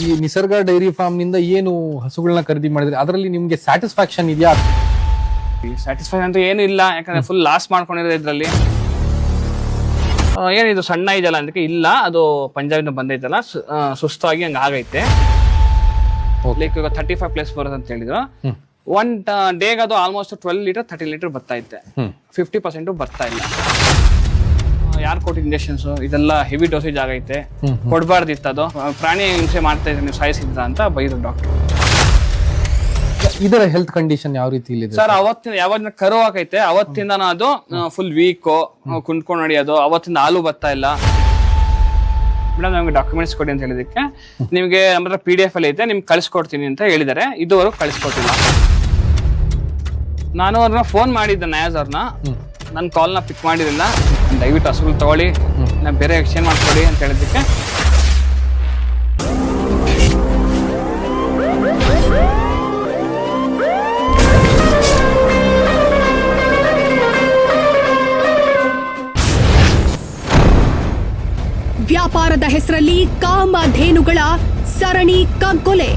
ಈ ನಿಸರ್ಗ ಡೈರಿ ಫಾರ್ಮ್ನಿಂದ ಏನು ಹಸುಗಳನ್ನ ಖರೀದಿ ಮಾಡಿದ್ರೆ? ಅದರಲ್ಲಿ ನಿಮ್ಗೆ ಸ್ಯಾಟಿಸ್ಫ್ಯಾಕ್ಷನ್ ಇದೆಯಾ? ಸ್ಯಾಟಿಸ್ಫೈ ಅಂತ ಏನು ಇಲ್ಲ ಯಾಕಂದ್ರೆ ಫುಲ್ ಲಾಸ್ ಮಾಡ್ಕೊಂಡಿರೋ ಇದರಲ್ಲಿ. ಏನಿದು ಸಣ್ಣ ಇದೆಯಲ್ಲ ಅದಕ್ಕೆ ಇಲ್ಲ ಅದು ಪಂಜಾಬಿಂದ ಬಂದೈತಲ್ಲ ಸು- ಆ, ಸುಸ್ತಾಗಿ ಹಂಗ ಆಗೈತೆ. ಲೈಕ್ ಇವಾಗ ತರ್ಟಿ ಫೈವ್ ಪ್ಲಸ್ ಬರುತ್ತೆ ಅಂತ ಹೇಳಿದ್ರು. ಒನ್ ಡೇಗೆ ಅದು almost twelve litre thirty litre ಬರ್ತಾ ಇತ್ತೆ. ಫಿಫ್ಟಿ ಪರ್ಸೆಂಟ್ ಬರ್ತಾ ಇಲ್ಲ. ಯಾರು ಕೊಟ್ಟು ಇಂಜೆಕ್ಷನ್ಸ್ ಇದೆಲ್ಲ ಹೆವಿ ಡೋಸೇಜ್ ಆಗೈತೆ. ಕೊಡಬಾರ್ದಿತ್ತು ಅದು ಪ್ರಾಣಿ ಹಿಂಸೆ ಮಾಡ್ತಾ ಇದ್ರೆ ನೀವು ಸಾಯಿಸಿದ್ರ ಅಂತ ಬೈದ್ರು ಡಾಕ್ಟರ್ ಇದರ ಹೆಲ್ತ್ ಕಂಡೀಷನ್ ಯಾವ ರೀತಿ ಇದೆ ಸರ್ ಅವತ್ತಿನ ಯಾವಾಗ ಕರು ಹಾಕೈತೆ ಅವತ್ತಿಂದ ಅದು ಫುಲ್ ವೀಕು ಕುಂತ್ಕೊಂಡು ನಡೆಯೋದು ಅವತ್ತಿಂದ ಹಾಲು ಬರ್ತಾ ಇಲ್ಲ. ಮೇಡಮ್ ನಮಗೆ ಡಾಕ್ಯುಮೆಂಟ್ಸ್ ಕೊಡಿ ಅಂತ ಹೇಳಿದಕ್ಕೆ ನಿಮಗೆ ನಮ್ಮ ಹತ್ರ ಪಿ ಡಿ ಎಫ್ ಅಲ್ಲಿ ಐತೆ ನಿಮ್ಗೆ ಕಳಿಸ್ಕೊಡ್ತೀನಿ ಅಂತ ಹೇಳಿದ್ದಾರೆ. ಇದುವರೆಗೂ ಕಳಿಸ್ಕೊಟ್ಟಿಲ್ಲ. ನಾನು ಅವ್ರನ್ನ ಫೋನ್ ಮಾಡಿದ್ದೆ ನಯಾಜ್ ಅವ್ರನ್ನ. ನನ್ನ ಕಾಲ್ನ ಪಿಕ್ ಮಾಡಿರಲಿಲ್ಲ. ದಯವಿಟ್ಟು ಹಸುಗಳು ತಗೊಳ್ಳಿ. ನಾ ಬೇರೆ ಎಕ್ಸ್ಚೇಂಜ್ ಮಾಡ್ಕೊಡಿ ಅಂತ ಹೇಳಿದ್ದಕ್ಕೆ. ವ್ಯಾಪಾರದ ಹೆಸರಲ್ಲಿ ಕಾಮಧೇನುಗಳ ಸರಣಿ ಕಗ್ಗೊಲೆ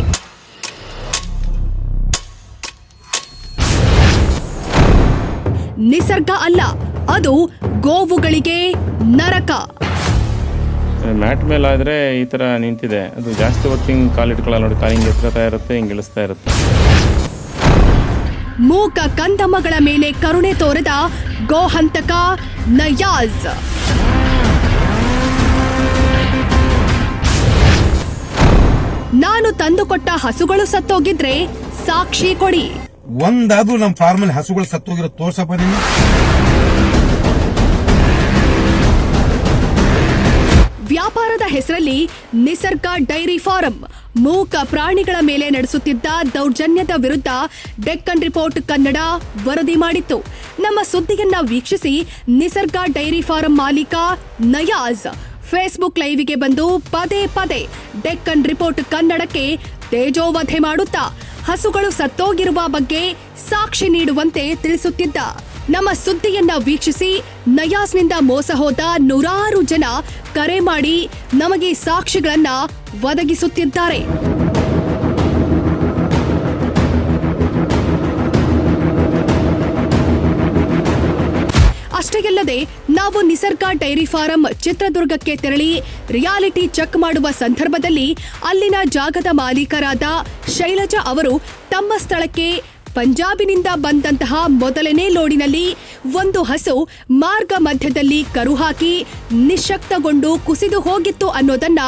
ನಿಸರ್ಗ ಅಲ್ಲ ಅದು ಗೋವುಗಳಿಗೆ ನರಕ. ಮ್ಯಾಟ್ ಮೇಲೆ ಆದರೆ ಈ ಥರ ನಿಂತಿದೆ. ಅದು ಜಾಸ್ತಿ ಹೊತ್ತು ಕಾಲ್ ಕಾಲಿಟ್ಕೊಳ್ಳಲ್ಲ ನೋಡಿ ಕಾಲಿಂಗ್ ಹಿಂಗೆ ಎತ್ಕೊತಾ ಇರುತ್ತೆ ಹಿಂಗೆ ಇಳಿಸ್ತಾ ಇರುತ್ತೆ. ಮೂಕ ಕಂದಮ್ಮಗಳ ಮೇಲೆ ಕರುಣೆ ತೋರದ ಗೋಹಂತಕ ನಯಾಜ್. ನಾನು ತಂದುಕೊಟ್ಟ ಹಸುಗಳು ಸತ್ತೋಗಿದ್ರೆ ಸಾಕ್ಷಿ ಕೊಡಿ. ಒಂದಾದ್ರೂ ನಮ್ಮ ಫಾರ್ಮಲ್ಲಿ ಹಸುಗಳು ಸತ್ತೋಗಿರೋ ತೋರ್ಸಪ್ಪ ನೀನು ಹೆಸರಲ್ಲಿ ನಿಸರ್ಗ ಡೈರಿ ಫಾರಂ. ಮೂಕ ಪ್ರಾಣಿಗಳ ಮೇಲೆ ನಡೆಸುತ್ತಿದ್ದ ದೌರ್ಜನ್ಯದ ವಿರುದ್ಧ ಡೆಕ್ಕನ್ ರಿಪೋರ್ಟ್ ಕನ್ನಡ ವರದಿ ಮಾಡಿತ್ತು. ನಮ್ಮ ಸುದ್ದಿಯನ್ನ ವೀಕ್ಷಿಸಿ ನಿಸರ್ಗ ಡೈರಿ ಫಾರಂ ಮಾಲೀಕ ನಯಾಜ್. ಫೇಸ್ಬುಕ್ ಲೈವ್ಗೆ ಬಂದು ಪದೇ ಪದೇ ಡೆಕ್ಕನ್ ರಿಪೋರ್ಟ್ ಕನ್ನಡಕ್ಕೆ ತೇಜೋವಧೆ ಮಾಡುತ್ತಾ ಹಸುಗಳು ಸತ್ತೋಗಿರುವ ಬಗ್ಗೆ ಸಾಕ್ಷಿ ನೀಡುವಂತೆ ತಿಳಿಸುತ್ತಿದ್ದ. ನಮ್ಮ ಸುದ್ದಿಯನ್ನ ವೀಕ್ಷಿಸಿ ನಯಾಸ್ನಿಂದ ಮೋಸ ಹೋದ ನೂರಾರು ಜನ ಕರೆ ಮಾಡಿ ನಮಗೆ ಸಾಕ್ಷಿಗಳನ್ನ ಒದಗಿಸುತ್ತಿದ್ದಾರೆ. ಅಷ್ಟೇ ಅಲ್ಲದೆ ನಾವು ನಿಸರ್ಗ ಡೈರಿ ಫಾರಂ ಚಿತ್ರದುರ್ಗಕ್ಕೆ ತೆರಳಿ ರಿಯಾಲಿಟಿ ಚೆಕ್ ಮಾಡುವ ಸಂದರ್ಭದಲ್ಲಿ ಅಲ್ಲಿನ ಜಾಗದ ಮಾಲೀಕರಾದ ಶೈಲಜಾ ಅವರು ತಮ್ಮ ಸ್ಥಳಕ್ಕೆ ಪಂಜಾಬಿನಿಂದ ಬಂದಂತಹ ಮೊದಲನೇ ಲೋಡಿನಲ್ಲಿ ಒಂದು ಹಸು ಮಾರ್ಗ ಮಧ್ಯದಲ್ಲಿ ಕರು ಹಾಕಿ ನಿಶಕ್ತಗೊಂಡು ಕುಸಿದು ಹೋಗಿತ್ತು ಅನ್ನೋದನ್ನ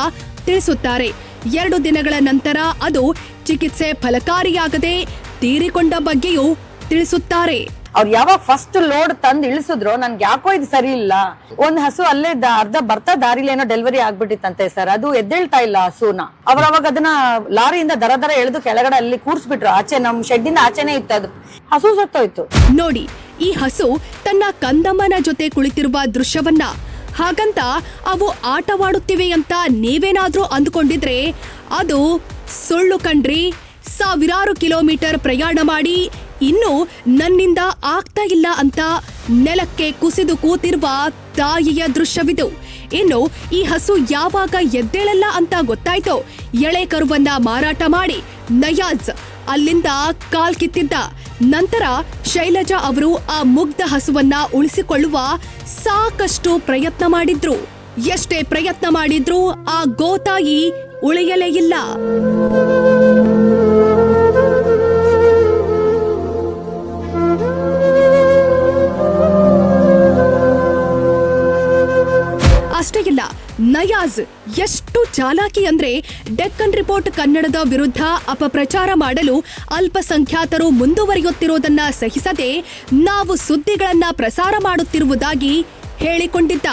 ತಿಳಿಸುತ್ತಾರೆ. ಎರಡು ದಿನಗಳ ನಂತರ ಅದು ಚಿಕಿತ್ಸೆ ಫಲಕಾರಿಯಾಗದೆ ತೀರಿಕೊಂಡ ಬಗ್ಗೆಯೂ ತಿಳಿಸುತ್ತಾರೆ. ಅವ್ರು ಯಾವಾಗ ಫಸ್ಟ್ ಲೋಡ್ ತಂದು ಇಳಿಸಿದ್ರು ನನ್ಗೆ ಯಾಕೋ ಇದು ಸರಿ ಇಲ್ಲ. ಒಂದ್ ಹಸು ಅಲ್ಲೇ ಅರ್ಧ ಬರ್ತಾ ದಾರಿಲಿ ಏನೋ ಡೆಲಿವರಿ ಆಗ್ಬಿಟ್ಟಿತ್ತಂತೆ ಸರ್ ಅದು ಎದ್ದೇಳ್ತಾ ಇಲ್ಲ ಹಸುನ. ಅವ್ರ ಅವಾಗ ಅದನ್ನ ಲಾರಿಯಿಂದ ದರ ದರ ಎಳೆದು ಕೆಳಗಡೆ ಅಲ್ಲಿ ಕೂರ್ಸ್ಬಿಟ್ರು. ಆಚೆ ನಮ್ ಶೆಡ್ಡಿಂದ ಆಚೆನೆ ಇತ್ತು ಅದು. ಹಸು ಸತ್ತೋಯ್ತು. ನೋಡಿ, ಈ ಹಸು ತನ್ನ ಕಂದಮ್ಮನ ಜೊತೆ ಕುಳಿತಿರುವ ದೃಶ್ಯವನ್ನ. ಹಾಗಂತ ಅವು ಆಟವಾಡುತ್ತಿವೆ ಅಂತ ನೀವೇನಾದ್ರೂ ಅಂದ್ಕೊಂಡಿದ್ರೆ ಅದು ಸುಳ್ಳು ಕಣ್ರಿ. ಸಾವಿರಾರು ಕಿಲೋಮೀಟರ್ ಪ್ರಯಾಣ ಮಾಡಿ ಇನ್ನು ನನ್ನಿಂದ ಆಗ್ತಾ ಇಲ್ಲ ಅಂತ ನೆಲಕ್ಕೆ ಕುಸಿದು ಕೂತಿರುವ ತಾಯಿಯ ದೃಶ್ಯವಿದು. ಇನ್ನು ಈ ಹಸು ಯಾವಾಗ ಎದ್ದೇಳಲ್ಲ ಅಂತ ಗೊತ್ತಾಯ್ತೋ. ಎಳೆ ಕರುವನ್ನ ಮಾರಾಟ ಮಾಡಿ ನಯಾಜ್ ಅಲ್ಲಿಂದ ಕಾಲ್ ಕಿತ್ತಿದ್ದ. ನಂತರ ಶೈಲಜಾ ಅವರು ಆ ಮುಗ್ಧ ಹಸುವನ್ನ ಉಳಿಸಿಕೊಳ್ಳುವ ಸಾಕಷ್ಟು ಪ್ರಯತ್ನ ಮಾಡಿದ್ರು. ಎಷ್ಟೇ ಪ್ರಯತ್ನ ಮಾಡಿದ್ರೂ ಆ ಗೋತಾಯಿ ಉಳಿಯಲೇ ಇಲ್ಲ. ಎಷ್ಟು ಚಾಲಾಕಿ ಅಂದ್ರೆ ಡೆಕ್ಕನ್ ರಿಪೋರ್ಟ್ ಕನ್ನಡದ ವಿರುದ್ಧ ಅಪಪ್ರಚಾರ ಮಾಡಲು ಅಲ್ಪಸಂಖ್ಯಾತರು ಮುಂದುವರಿಯುತ್ತಿರುವುದನ್ನ ಸಹಿಸದೆ ನಾವು ಸುದ್ದಿಗಳನ್ನ ಪ್ರಸಾರ ಮಾಡುತ್ತಿರುವುದಾಗಿ ಹೇಳಿಕೊಂಡಿದ್ದ.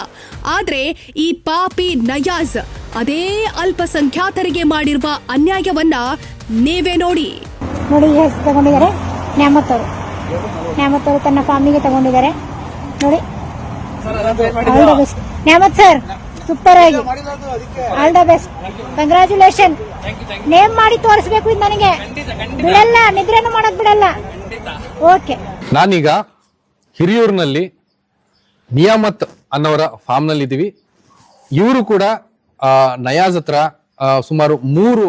ಆದ್ರೆ ಈ ಪಾಪಿ ನಯಾಜ್ ಅದೇ ಅಲ್ಪಸಂಖ್ಯಾತರಿಗೆ ಮಾಡಿರುವ ಅನ್ಯಾಯವನ್ನ ನೀವೇ ನೋಡಿ. ನೋಡಿ ತಗೊಂಡಿದ್ದಾರೆ. ನ್ಯಾಮತ್ ಅವರು ನ್ಯಾಮತ್ ಅವರು ತನ್ನ ಫಾರ್ಮಿಗೆ ತಗೊಂಡಿದ್ದಾರೆ. ನೋಡಿ. ನ್ಯಾಮತ್ ಸರ್. ಸೂಪರ್ ಆಗಿ. All the best congratulation name ಮಾಡಿ ತೋರಿಸ್ಬೇಕು ಇದು ನನಗೆ. ಬಿಡಲ್ಲ, ನಿದ್ರೆನೂ ಮಾಡಕ್ ಬಿಡಲ್ಲ. ಓಕೆ ನಾನೀಗ ಹಿರಿಯೂರಿನಲ್ಲಿ ನಿಯಾಮತ್ ಅನ್ನೋರ ಫಾರ್ಮ್ನಲ್ಲಿ ಇದ್ದೀವಿ ಇವರು ಕೂಡ ನಯಾಜ್ ಹತ್ರ ಸುಮಾರು ಮೂರು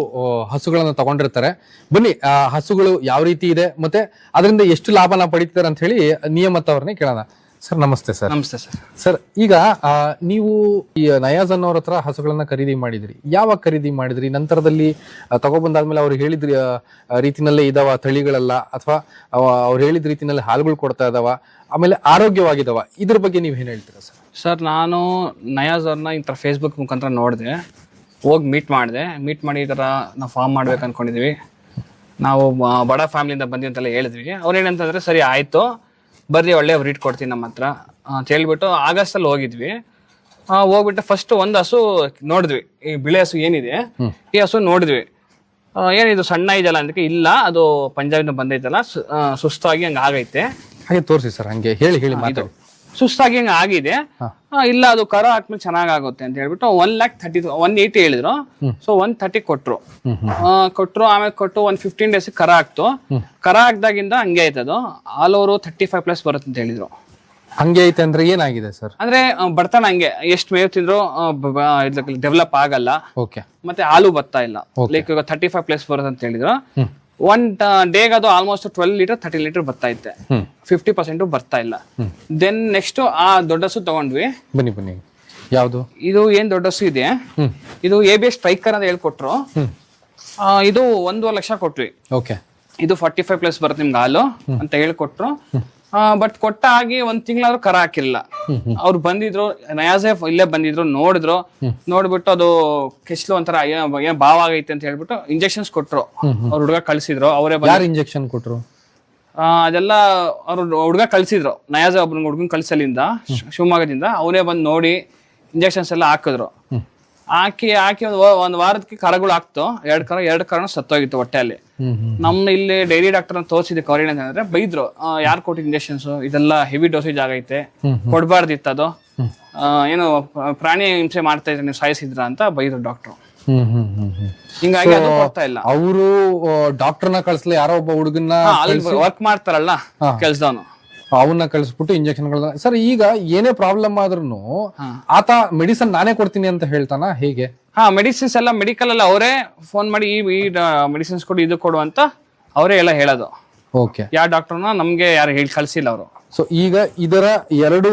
ಹಸುಗಳನ್ನು ತಗೊಂಡಿರ್ತಾರೆ. ಬನ್ನಿ ಹಸುಗಳು ಯಾವ ರೀತಿ ಇದೆ ಮತ್ತೆ ಅದರಿಂದ ಎಷ್ಟು ಲಾಭನ ಪಡಿತಾರೆ ಅಂತ ಹೇಳಿ ನಿಯಮತ್ ಅವ್ರನ್ನೇ ಕೇಳೋಣ. ಸರ್ ನಮಸ್ತೆ ಸರ್. ನಮಸ್ತೆ ಸರ್. ಸರ್ ಈಗ ನೀವು ಈ ನಯಾಜ್ ಅನ್ನೋರ ಹತ್ರ ಹಸುಗಳನ್ನ ಖರೀದಿ ಮಾಡಿದ್ರಿ. ಯಾವಾಗ ಖರೀದಿ ಮಾಡಿದ್ರಿ? ನಂತರದಲ್ಲಿ ತಗೊಬಂದಾದ್ಮೇಲೆ ಅವ್ರು ಹೇಳಿದ ರೀತಿನಲ್ಲೇ ಇದಾವ ತಳಿಗಳೆಲ್ಲ ಅಥವಾ ಅವ್ರು ಹೇಳಿದ ರೀತಿನಲ್ಲಿ ಹಾಲುಗಳು ಕೊಡ್ತಾ ಇದಾವ ಆಮೇಲೆ ಆರೋಗ್ಯವಾಗಿದಾವ. ಇದ್ರ ಬಗ್ಗೆ ನೀವು ಏನು ಹೇಳ್ತೀರಾ ಸರ್? ಸರ್ ನಾನು ನಯಾಜ್ ಅವ್ರನ್ನ ಈ ಥರ ಫೇಸ್ಬುಕ್ ಮುಖಾಂತರ ನೋಡಿದೆ. ಹೋಗಿ ಮೀಟ್ ಮಾಡಿದೆ. ಮೀಟ್ ಮಾಡಿ ಈ ಥರ ನಾವು ಫಾರ್ಮ್ ಮಾಡ್ಬೇಕು ಅಂದ್ಕೊಂಡಿದ್ವಿ ನಾವು ಬಡ ಫ್ಯಾಮಿಲಿಯಿಂದ ಬಂದಿವಿ ಅಂತೆಲ್ಲ ಹೇಳಿದ್ವಿ. ಅವ್ರು ಏನಂತಂದ್ರೆ ಸರಿ ಆಯಿತು. ಬರ್ರಿ ಒಳ್ಳೆ ರೀಟ್ ಕೊಡ್ತೀನಿ ನಮ್ಮ ಹತ್ರ ಅಂತ ಹೇಳ್ಬಿಟ್ಟು ಆಗಸ್ಟಲ್ಲಿ ಹೋಗಿದ್ವಿ. ಆ, ಹೋಗ್ಬಿಟ್ಟು ಫಸ್ಟ್ ಒಂದು ಹಸು ನೋಡಿದ್ವಿ. ಈ ಬಿಳೆ ಹಸು ಏನಿದೆ? ಈ ಹಸು ನೋಡಿದ್ವಿ. ಆ, ಏನಿದು ಸಣ್ಣ ಇದೆಯಲ್ಲ ಅದಕ್ಕೆ ಇಲ್ಲ ಅದು ಪಂಜಾಬಿಂದ ಬಂದೈತಲ್ಲ ಸು- ಆ, ಸುಸ್ತಾಗಿ ಹಂಗೆ ಆಗೈತೆ. ಹಾಗೆ ತೋರಿಸಿ ಸರ್ ಹಂಗೆ ಹೇಳಿ ಹೇಳಿ ಮಾತಾಡಿ. ಸುಸ್ತಾಗಿ ಹಂಗ ಆಗಿದೆ ಆ, ಇಲ್ಲ ಅದು ಕರ ಹಾಕ್ಮೇಲೆ ಚೆನ್ನಾಗುತ್ತೆ ಅಂತ ಹೇಳ್ಬಿಟ್ಟು one lakh thirty one eighty ಹೇಳಿದ್ರು. ಸೊ ಒನ್ ಥರ್ಟಿ ಕೊಟ್ರು. ಆ, ಕೊಟ್ರು ಆಮೇಲೆ ಕೊಟ್ಟು ಒನ್ ಫಿಫ್ಟೀನ್ ಡೇಸ್ ಕರ ಹಾಕ್ತು. ಕರ ಹಾಕ್ದಾಗಿಂದ ಹಂಗೆ ಅದು. All over thirty five plus ಬರುತ್ತೆ ಅಂತ ಹೇಳಿದ್ರು. ಹಂಗೆ ಐತೆ ಅಂದ್ರೆ ಏನಾಗಿದೆ ಸರ್? ಅಂದ್ರೆ ಆ, ಬರ್ತಾನೆ ಹಂಗೆ. ಎಷ್ಟು ಮೇವ್ ತಿಂದ್ರು ಡೆವಲಪ್ ಆಗಲ್ಲ. ಓಕೆ ಮತ್ತೆ ಹಾಲು ಬರ್ತಾ ಇಲ್ಲ. ಲೈಕ್ ಇವಾಗ ತರ್ಟಿ ಫೈವ್ ಪ್ಲಸ್ ಬರುತ್ತೆ ಅಂತ ಹೇಳಿದ್ರು. ಒನ್ ಡೇಗೆ ಅದು almost twelve litre thirty litre ಬರ್ತಾ ಇತ್ತೆ. ಫಿಫ್ಟಿ ಪರ್ಸೆಂಟ್ ಬರ್ತಾ ಇಲ್ಲ. ದೆನ್ ನೆಕ್ಸ್ಟ್ ಆ ದೊಡ್ಡಸು ತಗೊಂಡ್ವಿ. ಬನ್ನಿ ಬನ್ನಿ. ಯಾವುದು? ಇದು ಏನ್ ದೊಡ್ಡಸು ಇದೆ? ಇದು ಎ ಬಿ ಎಸ್ ಸ್ಟ್ರೈಕರ್ ಅಂತ ಹೇಳ್ಕೊಟ್ರು. ಇದು ಒಂದೂವರೆ ಲಕ್ಷ ಕೊಟ್ವಿ. ಓಕೆ ಇದು ಫಾರ್ಟಿ ಫೈವ್ ಪ್ಲಸ್ ಬರುತ್ತೆ ನಿಮ್ಗೆ ಹಾಲು ಅಂತ ಹೇಳ್ಕೊಟ್ರು. ಬಟ್ ಕೊಟ್ಟ ಆಗಿ ಒಂದ್ ತಿಂಗಳಾದ್ರೂ ಕರ ಹಾಕಿಲ್ಲ. ಅವ್ರು ಬಂದಿದ್ರು ನಯಾಸೆಫ್ ಇಲ್ಲೇ ಬಂದಿದ್ರು ನೋಡಿದ್ರು. ನೋಡ್ಬಿಟ್ಟು ಅದು ಕೆಸ್ಲು ಒಂಥರ ಏನ್ ಭಾವ ಆಗೈತೆ ಅಂತ ಹೇಳ್ಬಿಟ್ಟು ಇಂಜೆಕ್ಷನ್ಸ್ ಕೊಟ್ರು. ಅವ್ರ ಹುಡುಗ ಕಳ್ಸಿದ್ರು ಅವರೇ ಇಂಜೆಕ್ಷನ್ ಕೊಟ್ರು? ಆ, ಅದೆಲ್ಲ ಅವ್ರ ಹುಡುಗ ಕಳ್ಸಿದ್ರು. ನಯಾಜ ಒಬ್ಬನ ಹುಡುಗನ್ ಕಳ್ಸಲಿಂದ ಶಿವಮೊಗ್ಗದಿಂದ ಅವನೇ ಬಂದು ನೋಡಿ ಇಂಜೆಕ್ಷನ್ಸ್ ಎಲ್ಲ ಹಾಕಿದ್ರು. ಹಾಕಿ ಹಾಕಿ ಒಂದು ಒಂದ್ ವಾರಕ್ಕೆ ಕರಗಳು ಆಗ್ತು. ಎರಡ್ ಕರ ಎರಡ್ ಕರನು ಸತ್ತೋಗಿತ್ತು ಹೊಟ್ಟೆಯಲ್ಲಿ. ನಮ್ಮ ಇಲ್ಲಿ ಡೈರಿ ಡಾಕ್ಟರ್ ತೋರಿಸಿದ ಕವರಿನ ಅಂತಂದ್ರೆ ಬೈದ್ರು. ಯಾರು ಕೊಟ್ಟಿದ್ ಇಂಜೆಕ್ಷನ್ಸ್? ಇದೆಲ್ಲ ಹೆವಿ ಡೋಸೇಜ್ ಆಗೈತೆ. ಕೊಡ್ಬಾರ್ದಿತ್ತು ಅದು. ಏನು ಪ್ರಾಣಿ ಹಿಂಸೆ ಮಾಡ್ತಾ ಇದ್ರೆ ನೀವು ಸಾಯಿಸಿದ್ರ ಅಂತ ಬೈದ್ರು ಡಾಕ್ಟರ್. ಹಿಂಗಾಗಿ ಅದು ಕೊಡ್ತಾ ಇಲ್ಲ. ಅವರು ಡಾಕ್ಟರ್ನ ಕಳ್ಸಲಿ ಯಾರೋ ಒಬ್ಬ ಹುಡುಗನ್ನ ಹಾ, ವರ್ಕ್ ಮಾಡ್ತಾರಲ್ಲ ಕೆಲ್ಸದವನು. ಅವನ್ನ ಕಳಿಸ್ಬಿಟ್ಟು ಇಂಜೆಕ್ಷನ್ಗಳನ್ನ ಸರ್ ಈಗ ಏನೇ ಪ್ರಾಬ್ಲಮ್ ಆದ್ರೂ ಆತ ಮೆಡಿಸನ್ ನಾನೇ ಕೊಡ್ತೀನಿ ಅಂತ ಹೇಳ್ತಾನ? ಹೇಗೆ? ಹಾ ಮೆಡಿಸಿನ್ಸ್ ಎಲ್ಲ ಮೆಡಿಕಲ್ ಎಲ್ಲ ಅವರೇ ಫೋನ್ ಮಾಡಿ ಈ ಈ ಮೆಡಿಸಿನ್ಸ್ ಕೊಡು ಇದು ಕೊಡು ಅಂತ ಅವರೇ ಎಲ್ಲ ಹೇಳೋದು. ಓಕೆ. ಯಾವ ಡಾಕ್ಟರ್ನ ನಮ್ಗೆ ಯಾರು ಹೇಳಿ ಕಳ್ಸಿಲ್ಲ ಅವರು. ಸೊ ಈಗ ಇದರ ಎರಡು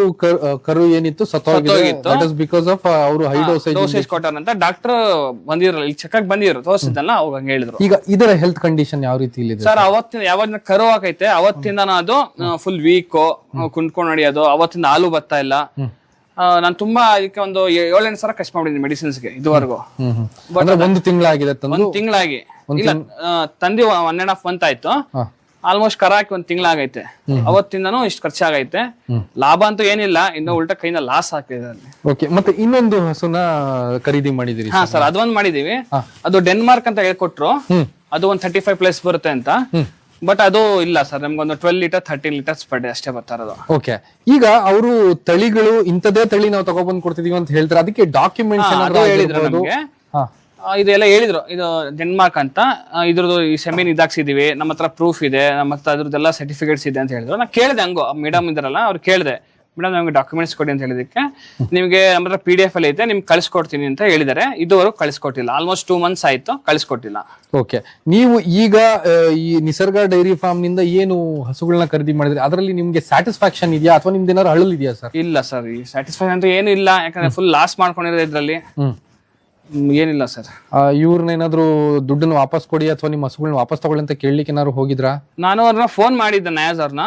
ಕರು ಏನಿತ್ತು? ಸತ್ತೋಗಿತ್ತು. ಬಿಕಾಸ್ ಆಫ್ ಅವರು ಹೈ ಡೋಸೇಜ್ ಡಾಕ್ಟರ್ ಬಂದಿರಲ್ಲ ಇಲ್ಲಿ ಚೆಕ್ ಬಂದಿದ್ರು. ತೋರಿಸಿದ್ದಲ್ಲ ಅವಾಗ ಹಂಗ ಹೇಳಿದ್ರು. ಈಗ ಇದರ ಹೆಲ್ತ್ ಕಂಡೀಷನ್ ಯಾವ ರೀತಿ ಇಲ್ಲಿ ಸರ್ ಅವತ್ತಿನ ಯಾವಾಗ ಕರು ಹಾಕೈತೆ ಅವತ್ತಿಂದ ಅದು ಫುಲ್ ವೀಕ್ ಕುಂತ್ಕೊಂಡು ನಡೆಯೋದು ಅವತ್ತಿಂದ ಹಾಲು ಬರ್ತಾ ಇಲ್ಲ. ನಾನು ತುಂಬಾ ಅದಕ್ಕೆ ಒಂದು ಏಳೆಂಟು ಸಾವಿರ ಖರ್ಚು ಮಾಡಿದ್ದೀನಿ ಮೆಡಿಸಿನ್ಸ್ಗೆ ಇದುವರೆಗೂ. ಒಂದು ತಿಂಗಳಾಗಿದೆ ಒಂದು ತಿಂಗಳಾಗಿ. ಇಲ್ಲ ತಂದಿ ಒನ್ ಅಂಡ್ ಹಾಫ್ ಮಂತ್ ಆಯ್ತು. ಆಲ್ಮೋಸ್ಟ್ ಕರಾಕಿ ಒಂದ್ ತಿಂಗಳಾಗೈತೆ. ಅವತ್ತಿಂದನು ಇಷ್ಟು ಖರ್ಚಾಗೈತೆ. ಲಾಭ ಅಂತೂ ಏನಿಲ್ಲ ಇನ್ನು ಉಲ್ಟಾ ಕೈನ ಲಾಸ್ ಆಗ್ತಿದೆ ಅಲ್ಲಿ. ಓಕೆ ಮತ್ತೆ ಇನ್ನೊಂದು ಹಸುನ ಖರೀದಿ ಮಾಡಿದಿರಿ ಹಾ ಸರ್? ಅದೊಂದ್ ಮಾಡಿದೀವಿ. ಅದು ಡೆನ್ಮಾರ್ಕ್ ಅಂತ ಹೇಳ್ಕೊಟ್ರು. ಅದು ಒಂದ್ ತರ್ಟಿ ಫೈವ್ ಪ್ಲಸ್ ಬರುತ್ತೆ ಅಂತ. ಬಟ್ ಅದು ಇಲ್ಲ ಸರ್ ನಮ್ಗೊಂದು twelve litre thirteen litres per day ಅಷ್ಟೇ ಬರ್ತಾ ಇರೋದು. ಓಕೆ ಈಗ ಅವರು ತಳಿಗಳು ಇಂಥದೇ ತಳಿ ನಾವು ತಗೊಬಂದು ಕೊಡ್ತಿದೀವಿ ಅಂತ ಹೇಳ್ತಾರೆ. ಅದಕ್ಕೆ ಡಾಕ್ಯುಮೆಂಟ್ಸ್ ಹೇಳಿದ್ರು ನಮ್ಗೆ. ಇದೆಲ್ಲ ಹೇಳಿದ್ರು. ಇದು ಡೆನ್ಮಾರ್ಕ್ ಅಂತ. ಇದ್ರದ್ದು ಈ ಸೆಮಿನ್ ಇದಾಗ್ಸಿದೀವಿ ನಮ್ಮ ಹತ್ರ ಪ್ರೂಫ್ ಇದೆ. ನಮ್ಮ ಹತ್ರ ಅದ್ರದ್ದೆಲ್ಲ ಸರ್ಟಿಫಿಕೇಟ್ಸ್ ಇದೆ ಅಂತ ಹೇಳಿದ್ರು. ನಾ ಕೇಳಿದೆ ಹಂಗೋ. ಮೇಡಮ್ ಇದಾರಲ್ಲ ಅವ್ರು ಕೇಳಿದೆ. ಮೇಡಮ್ ನಮಗೆ ಡಾಕ್ಯುಮೆಂಟ್ಸ್ ಕೊಡಿ ಅಂತ ಹೇಳಿದಕ್ಕೆ ನಿಮಗೆ ನಮ್ಮ ಹತ್ರ ಪಿ ಡಿ ಎಫ್ ಅಲ್ಲಿ ಐತೆ. ನಿಮ್ಗೆ ಕಳಿಸ್ಕೊಡ್ತೀನಿ ಅಂತ ಹೇಳಿದ್ದಾರೆ. ಇದುವರೆಗೂ ಕಳಿಸ್ಕೊಟ್ಟಿಲ್ಲ. ಆಲ್ಮೋಸ್ಟ್ ಟೂ ಮಂತ್ಸ್ ಆಯ್ತು. ಕಳಿಸ್ಕೊಟ್ಟಿಲ್ಲ. ಓಕೆ ನೀವು ಈಗ ಈ ನಿಸರ್ಗ ಡೈರಿ ಫಾರ್ಮ್ನಿಂದ ಏನು ಹಸುಗಳನ್ನ ಖರೀದಿ ಮಾಡಿದ್ರೆ? ಅದರಲ್ಲಿ ನಿಮ್ಗೆ ಸ್ಯಾಟಿಸ್ಫ್ಯಾಕ್ಷನ್ ಇದೆಯಾ? ಅಥವಾ ನಿಮ್ದು ಏನಾದ್ರು ಅಳಲ್ ಇದೆಯಾ ಸರ್ ಇಲ್ಲ ಸರ್ ಈ ಸ್ಯಾಟಿಸ್ಫ್ಯಾಕ್ಷನ್ ಅಂತ ಏನು ಇಲ್ಲ. ಯಾಕಂದ್ರೆ ಫುಲ್ ಲಾಸ್ ಮಾಡ್ಕೊಂಡಿರೋ ಇದ್ರಲ್ಲಿ. ಏನಿಲ್ಲ ಸರ್. ಇವ್ರನ್ನ ಏನಾದ್ರು ದುಡ್ಡನ್ನ ವಾಪಸ್ ಕೊಡಿ ಅಥವಾ ನಿಮ್ಮ ಹಸುಗಳನ್ನ ವಾಪಸ್ ತಗೊಳ್ಳಿ ಅಂತ ಕೇಳಲಿಕ್ಕೆ ಏನಾದ್ರು ಹೋಗಿದ್ರಾ? ನಾನು ಅವ್ರನ್ನ ಫೋನ್ ಮಾಡಿದ್ದೆ ನಯಾಜ್ ಅವ್ರನ್ನ.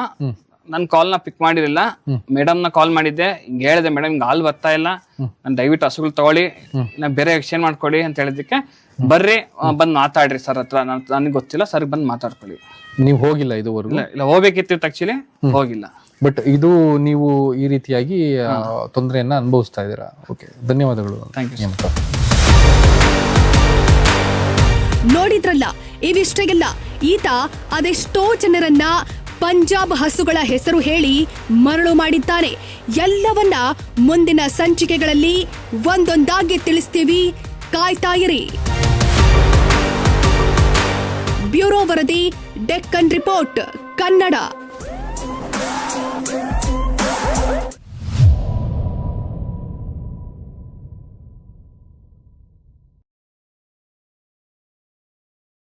ನನ್ನ ಕಾಲ್ನ ಪಿಕ್ ಮಾಡಿರಲಿಲ್ಲ. ಮೇಡಮ್ನ ಕಾಲ್ ಮಾಡಿದ್ದೆ. ಹಿಂಗ್ ಹೇಳಿದೆ ಮೇಡಮ್ ಹಿಂಗ್ ಹಾಲ್ ಬರ್ತಾ ಇಲ್ಲ. ನಾನು ದಯವಿಟ್ಟು ಹಸುಗಳು ತಗೊಳ್ಳಿ. ನಾ ಬೇರೆ ಎಕ್ಸ್ಚೇಂಜ್ ಮಾಡ್ಕೊಡಿ ಅಂತ ಹೇಳಿದ್ದಕ್ಕೆ ಬರ್ರಿ ಬಂದು ಮಾತಾಡ್ರಿ ಸರ್ ಹತ್ರ. ನನಗೆ ಗೊತ್ತಿಲ್ಲ ಸರ್ ಬಂದ್ ಮಾತಾಡ್ಕೊಳ್ಳಿ. ನೀವು ಹೋಗಿಲ್ಲ ಇದುವರೆಗೂ? ಇಲ್ಲ ಇಲ್ಲ ಹೋಗ್ಬೇಕಿತ್ತು ಆಕ್ಚುಲಿ ಹೋಗಿಲ್ಲ. ಬಟ್ ಇದು ನೀವು ಈ ರೀತಿಯಾಗಿ ತೊಂದರೆಯನ್ನ ಅನುಭವಿಸ್ತಾ ಇದ್ದೀರಾ? ಓಕೆ ಧನ್ಯವಾದಗಳು. ಥ್ಯಾಂಕ್ you, ನೇಮಕ. ಇವಿಷ್ಟೇ ಇವಿಷ್ಟೆಲ್ಲ ಈತ ಅದೆಷ್ಟೋ ಜನರನ್ನ ಪಂಜಾಬ್ ಹಸುಗಳ ಹೆಸರು ಹೇಳಿ ಮರಳು ಮಾಡಿದ್ದಾನೆ. ಎಲ್ಲವನ್ನ ಮುಂದಿನ ಸಂಚಿಕೆಗಳಲ್ಲಿ ಒಂದೊಂದಾಗಿ ತಿಳಿಸ್ತೀವಿ. ಕಾಯ್ತಾ ಇರಿ. ಬ್ಯೂರೋ ವರದಿ, ಡೆಕ್ಕನ್ ರಿಪೋರ್ಟ್, ಕನ್ನಡ.